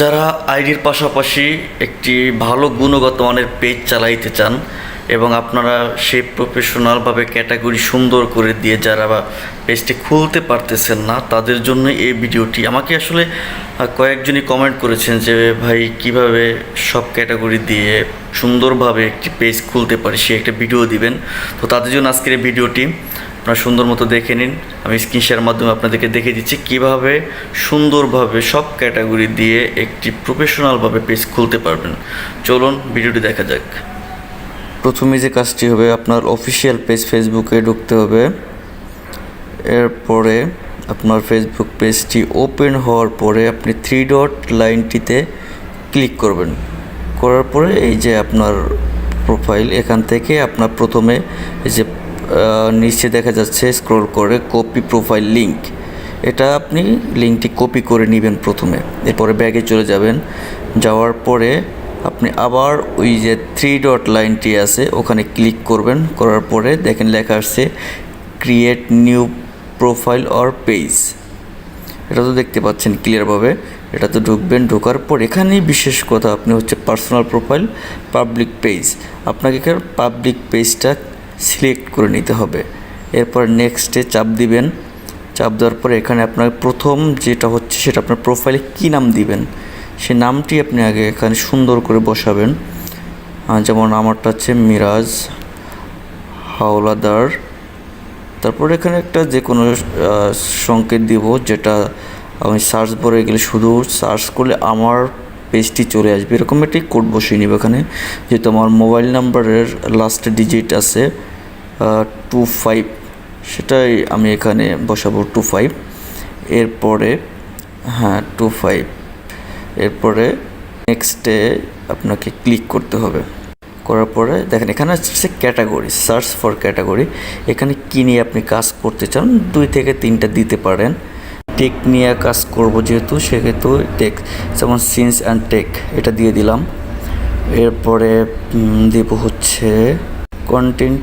যারা আইডির পাশাপাশি একটি ভালো গুণগত মানের পেজ চালাইতে চান এবং আপনারা সেই প্রফেশনালভাবে ক্যাটাগরি সুন্দর করে দিয়ে যারা বা পেজটি খুলতে পারতেছেন না, তাদের জন্য এই ভিডিওটি। আমাকে আসলে কয়েকজনই কমেন্ট করেছেন যে, ভাই, কীভাবে সব ক্যাটাগরি দিয়ে সুন্দরভাবে একটি পেজ খুলতে পারি, সে একটা ভিডিও দিবেন। তো তাদের জন্য আজকের এই ভিডিওটি। আপনারা সুন্দর মতো দেখে নিন। আমি স্ক্রিন শেয়ার মাধ্যমে আপনাদেরকে দেখে দিচ্ছি কীভাবে সুন্দরভাবে সব ক্যাটাগরি দিয়ে একটি প্রফেশনালভাবে পেজ খুলতে পারবেন। চলুন ভিডিওটি দেখা যাক। প্রথমে যে কাজটি হবে, আপনার অফিসিয়াল পেজ ফেসবুকে ঢুকতে হবে। এরপরে আপনার ফেসবুক পেজটি ওপেন হওয়ার পরে আপনি থ্রি ডট লাইনটিতে ক্লিক করবেন। করার পরে এই যে আপনার প্রোফাইল এখান থেকে আপনার প্রথমে এই যে নিচে দেখা যাচ্ছে স্ক্রল করে কপি প্রোফাইল লিঙ্ক এটা আপনি লিঙ্কটি কপি করে নেবেন প্রথমে। এরপরে ব্যাগে চলে যাবেন। যাওয়ার পরে আপনি আবার ওই যে থ্রি ডট লাইনটি আছে, ওখানে ক্লিক করবেন। করার পরে দেখেন লেখা আসছে create new profile or page এটা তো দেখতে পাচ্ছেন ক্লিয়ারভাবে এটা তো ঢুকবেন, ঢোকার পর এখানেই বিশেষ কথা, আপনি হচ্ছে পার্সোনাল প্রোফাইল পাবলিক পেজ আপনাকে পাবলিক পেজটা সিলেক্ট করে নিতে হবে। এরপর নেক্সটে চাপ দিবেন। চাপ দেওয়ার পরে এখানে আপনার প্রথম যেটা হচ্ছে সেটা আপনার প্রোফাইলে কী নাম দিবেন, সে নামটি আপনি আগে এখানে সুন্দর করে বসাবেন। যেমন আমারটা হচ্ছে মিরাজ হাওলাদার। তারপর এখানে একটা যে কোনো সংকেত দিব যেটা আমি সার্চ বরে গেলে শুধু সার্চ করলে আমার পেজটি চলে আসবে। এরকম একটি কোড বসিয়ে নিব এখানে। যেহেতু আমার মোবাইল নাম্বারের লাস্ট ডিজিট আছে টু ফাইভ সেটাই আমি এখানে বসাবো টু ফাইভ এরপরে হ্যাঁ টু ফাইভ এরপরে নেক্সটে আপনাকে ক্লিক করতে হবে। করার পরে দেখেন, এখানে হচ্ছে ক্যাটাগরি সার্চ ফর ক্যাটাগরি এখানে কী নিয়ে আপনি কাজ করতে চান, দুই থেকে তিনটা দিতে পারেন। টেক নিয়ে কাজ করব যেহেতু, সেহেতু টেক যেমন সিন্স অ্যান্ড টেক এটা দিয়ে দিলাম। এরপরে দেব হচ্ছে কন্টেন্ট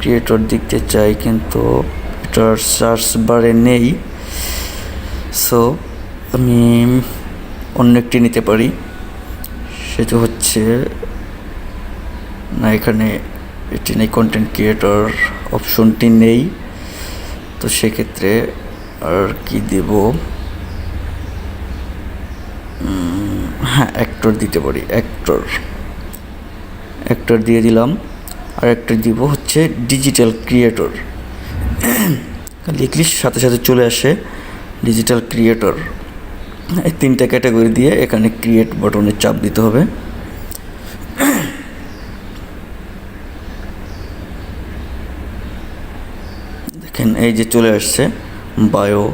ক্রিয়েটর দিতে চাই, কিন্তু এটার সার্চ বারে নেই। সো আমি অন্য একটি নিতে পারি। সেটা হচ্ছে, না, এখানে এটি নেই কন্টেন্ট ক্রিয়েটর অপশনটি নেই। তো সেক্ষেত্রে আর কি দেব? হ্যাঁ অ্যাক্টর দিতে পারি অ্যাক্টর অ্যাক্টর দিয়ে দিলাম। আর একটা দিব হচ্ছে ডিজিটাল ক্রিয়েটর লিখলি সাথে সাথে চলে আসে ডিজিটাল ক্রিয়েটর এই তিনটা ক্যাটাগরি দিয়ে এখানে ক্রিয়েট বাটনে চাপ দিতে হবে। দেখেন, এই যে চলে আসছে বায়ো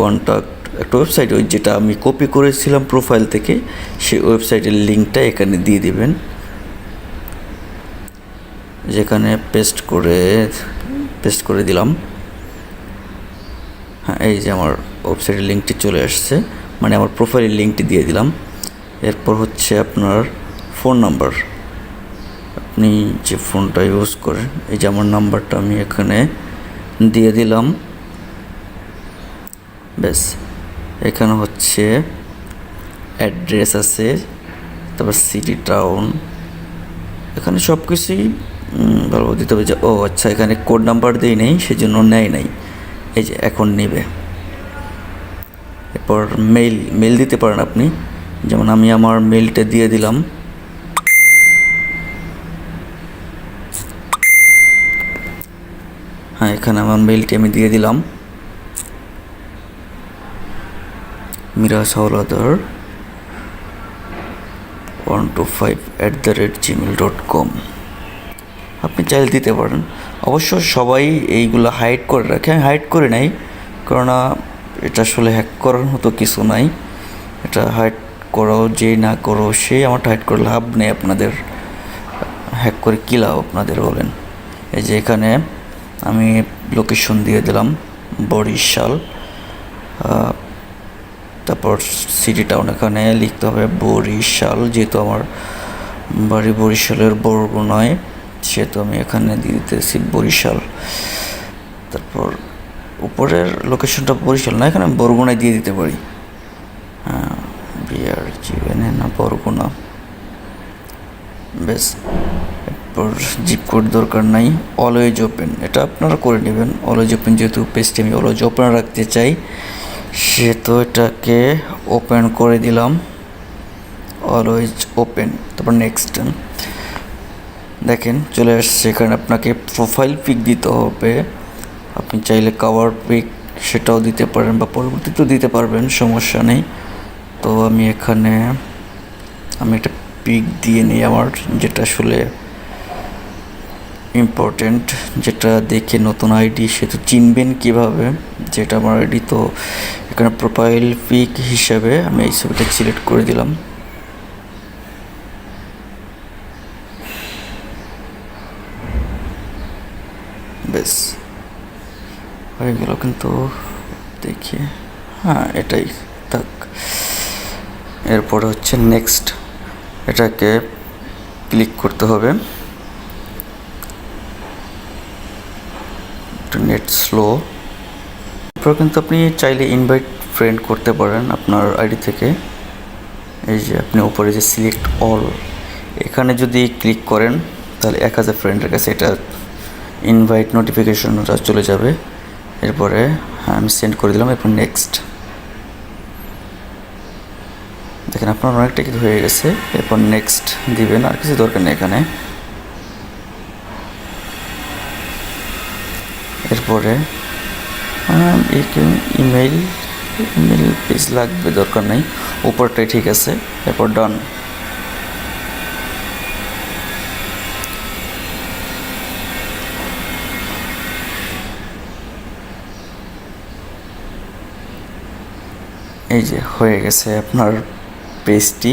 কন্ট্যাক্ট একটা ওয়েবসাইট ওই যেটা আমি কপি করেছিলাম প্রোফাইল থেকে, সেই ওয়েবসাইটের লিঙ্কটা এখানে দিয়ে দিবেন। যেখানে পেস্ট করে পেস্ট করে দিলাম। হ্যাঁ এই যে আমার ওয়েবসাইটের লিঙ্কটি চলে আসছে। মানে আমার প্রোফাইলের লিঙ্কটি দিয়ে দিলাম। এরপর হচ্ছে আপনার ফোন নাম্বার আপনি যে ফোনটা ইউজ করেন, এই যে আমার নাম্বারটা আমি এখানে দিয়ে দিলাম। ব্যাস, এখানে হচ্ছে অ্যাড্রেস আছে, তারপর সিটি টাউন এখানে সব কিছুই ভালো দিতে হবে যে, ও আচ্ছা এখানে কোড নাম্বার দিই নেই, সেজন্য নেয় নাই। এই যে, এখন নেবে। এরপর মেইল মেইল দিতে পারেন আপনি। যেমন আমি আমার মেইলটা দিয়ে দিলাম। হ্যাঁ এখানে আমার মেইলটি আমি দিয়ে দিলাম। Miraj Howlader one two five at the rate Gmail dot com আপনি চাইলে দিতে পারেন। অবশ্য সবাই এইগুলো হাইড করে রাখে। আমি হাইড করে নাই, কেননা এটা আসলে হ্যাক করার মতো কিছু নাই। এটা হাইড করো যে না করো, সে আমার হাইড করে লাভ নেই আপনাদের। হ্যাক করে কী লাভ আপনাদের বলেন? এই যে এখানে আমি লোকেশন দিয়ে দিলাম, বরিশাল। তারপর সিটি টাউন এখানে লিখতে হবে বরিশাল, যেহেতু আমার বাড়ি বরিশালের বরগুনায় সেহেতু আমি এখানে দিয়ে দিতেছি বরিশাল। তারপর উপরের লোকেশনটা বরিশাল না, এখানে আমি বরগুনায় দিয়ে দিতে পারি। হ্যাঁ শেয়ার জীবনে না বরগুনা। বেশ, এরপর জিপ কোড দরকার নাই অলওয়েজ ওপেন এটা আপনারা করে নেবেন অলওয়েজ ওপেন যেহেতু পেজটি আমি অলওয়েজ ওপেন রাখতে চাই সেহেতু এটাকে ওপেন করে দিলাম অলওয়েজ ওপেন তারপর নেক্সট দেখেন, চলে আসছে এখানে আপনাকে প্রোফাইল পিক দিতে হবে। আপনি চাইলে কাভার পিক সেটাও দিতে পারেন বা পরবর্তীতেও দিতে পারবেন, সমস্যা নেই। তো আমি এখানে, আমি একটা পিক দিয়ে নিই আমার, যেটা আসলে ইম্পর্টেন্ট যেটা দেখে নতুন আইডি সে তো চিনবেন কীভাবে, যেটা আমার আইডি তো এখানে প্রোফাইল পিক হিসাবে আমি এই ছবিটা সিলেক্ট করে দিলাম। বেশ হয়ে গেল কিন্তু, দেখি। হ্যাঁ এটাই থাক। এরপর হচ্ছে নেক্সট এটাকে ক্লিক করতে হবে। নেট স্লো এরপর কিন্তু আপনি চাইলে ইনভাইট ফ্রেন্ড করতে পারেন আপনার আইডি থেকে। এই যে আপনি উপরে যে সিলেক্ট অল এখানে যদি ক্লিক করেন, তাহলে এক হাজার ফ্রেন্ডের কাছে এটা ইনভাইট নোটিফিকেশনটা চলে যাবে। এরপরে হ্যাঁ আমি সেন্ড করে দিলাম। এরপর নেক্সট দেখেন, আপনার অনেকটা কিছু হয়ে গেছে। এরপর নেক্সট দিবেন। আর কিছু দরকার নেই এখানে। এরপরে ইমেল ইমেল পেজ লাগবে, দরকার নেই। উপরটাই ঠিক আছে। এরপর ডান এই যে হয়ে গেছে আপনার পেজটি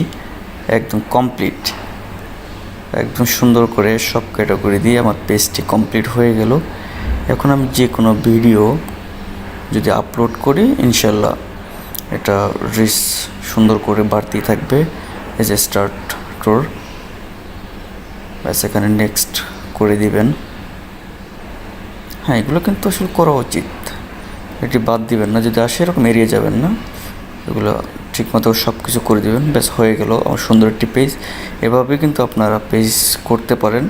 একদম কমপ্লিট। একদম সুন্দর করে সব ক্যাটাগরি দিয়ে আমার পেজটি কমপ্লিট হয়ে গেল। এখন আমি যে কোনো ভিডিও যদি আপলোড করি, ইনশাল্লাহ এটা রিস সুন্দর করে বাড়তেই থাকবে। এই এ স্টার্ট টোর ব্যাস এখানে নেক্সট করে দিবেন। হ্যাঁ এগুলো কিন্তু আসলে করা উচিত। এটি বাদ দিবেন না, যদি আসে এরকম এড়িয়ে যাবেন না। এগুলো ঠিকমতো সব কিছু করে দেবেন। ব্যাস, হয়ে গেল আমার সুন্দর একটি পেজ এভাবে কিন্তু আপনারা পেজ করতে পারেন।